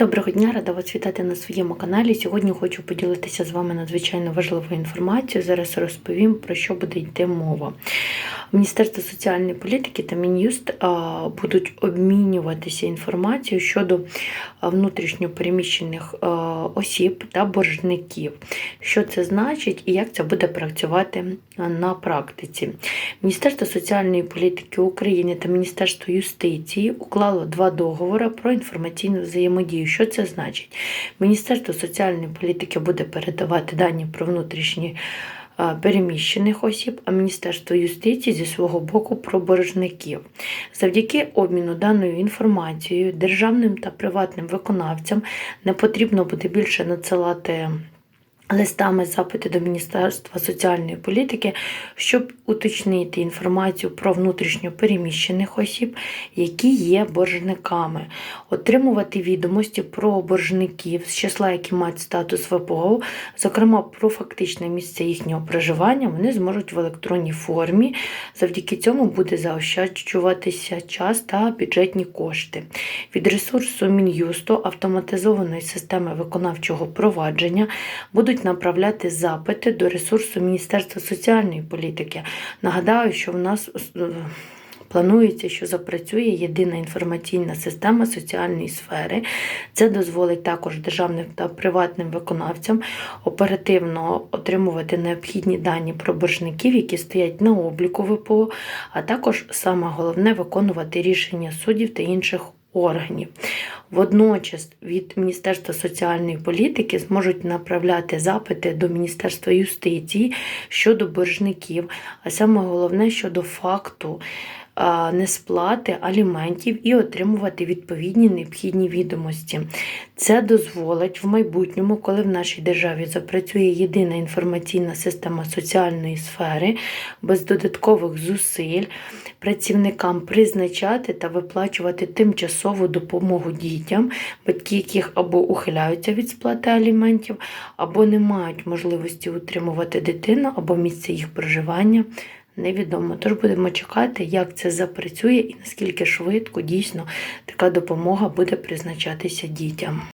Доброго дня, рада вас вітати на своєму каналі. Сьогодні хочу поділитися з вами надзвичайно важливою інформацією. Зараз розповім, про що буде йти мова. Міністерство соціальної політики та Мін'юст будуть обмінюватися інформацією щодо внутрішньопереміщених осіб та боржників. Що це значить і як це буде працювати на практиці? Міністерство соціальної політики України та Міністерство юстиції уклало два договори про інформаційну взаємодію. Що це значить? Міністерство соціальної політики буде передавати дані про внутрішні переміщених осіб, а Міністерство юстиції зі свого боку про боржників. Завдяки обміну даною інформацією державним та приватним виконавцям не потрібно буде більше надсилати. Листами запити до Міністерства соціальної політики, щоб уточнити інформацію про внутрішньо переміщених осіб, які є боржниками, отримувати відомості про боржників з числа, які мають статус ВПО, зокрема про фактичне місце їхнього проживання, вони зможуть в електронній формі. Завдяки цьому буде заощаджуватися час та бюджетні кошти. Від ресурсу Мін'юсту автоматизованої системи виконавчого провадження будуть направляти запити до ресурсу Міністерства соціальної політики. Нагадаю, що в нас е, планується, що запрацює єдина інформаційна система соціальної сфери. Це дозволить також державним та приватним виконавцям оперативно отримувати необхідні дані про боржників, які стоять на обліку ВПО, а також саме головне виконувати рішення суддів та інших органів. Водночас від Міністерства соціальної політики зможуть направляти запити до Міністерства юстиції щодо боржників, а саме головне щодо факту несплати аліментів і отримувати відповідні необхідні відомості. Це дозволить в майбутньому, коли в нашій державі запрацює єдина інформаційна система соціальної сфери, без додаткових зусиль працівникам призначати та виплачувати тимчасову допомогу дітям, батьки яких або ухиляються від сплати аліментів, або не мають можливості утримувати дитину, або місце їх проживання. Невідомо. Тож будемо чекати, як це запрацює і наскільки швидко дійсно така допомога буде призначатися дітям.